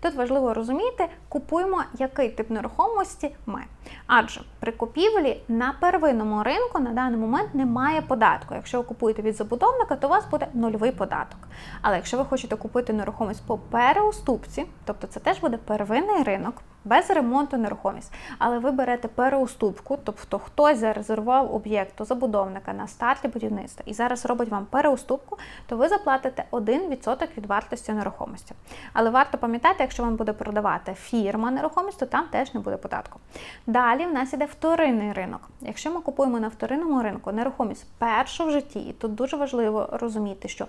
Тут важливо розуміти, купуємо який тип нерухомості ми. Адже при купівлі на первинному ринку на даний момент немає податку. Якщо ви купуєте від забудовника, то у вас буде нульовий податок. Але якщо ви хочете купити нерухомість по переуступці, тобто це теж буде первинний ринок. Без ремонту нерухомість, але ви берете переуступку, тобто хтось зарезервував об'єкт у забудовника на старті будівництва і зараз робить вам переуступку, то ви заплатите 1% від вартості нерухомості. Але варто пам'ятати, якщо вам буде продавати фірма нерухомість, то там теж не буде податку. Далі в нас іде вторинний ринок. Якщо ми купуємо на вторинному ринку нерухомість першу в житті, тут дуже важливо розуміти, що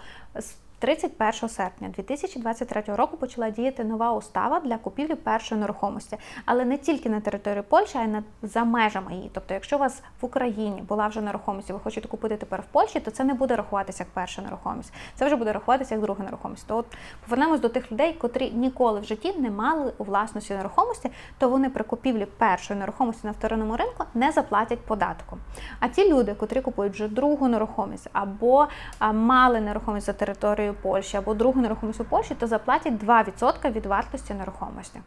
31 серпня 2023 року почала діяти нова устава для купівлі першої нерухомості, але не тільки на території Польщі, а й за межами її. Тобто, якщо у вас в Україні була вже нерухомість, і ви хочете купити тепер в Польщі, то це не буде рахуватися як перша нерухомість. Це вже буде рахуватися як друга нерухомість. То от повернемось до тих людей, котрі ніколи в житті не мали у власності нерухомості, то вони при купівлі першої нерухомості на вторинному ринку не заплатять податку. А ті люди, котрі купують вже другу нерухомість або мали нерухомість за територією Польщі, або другу нерухомість у Польщі, то заплатять 2% від вартості нерухомості.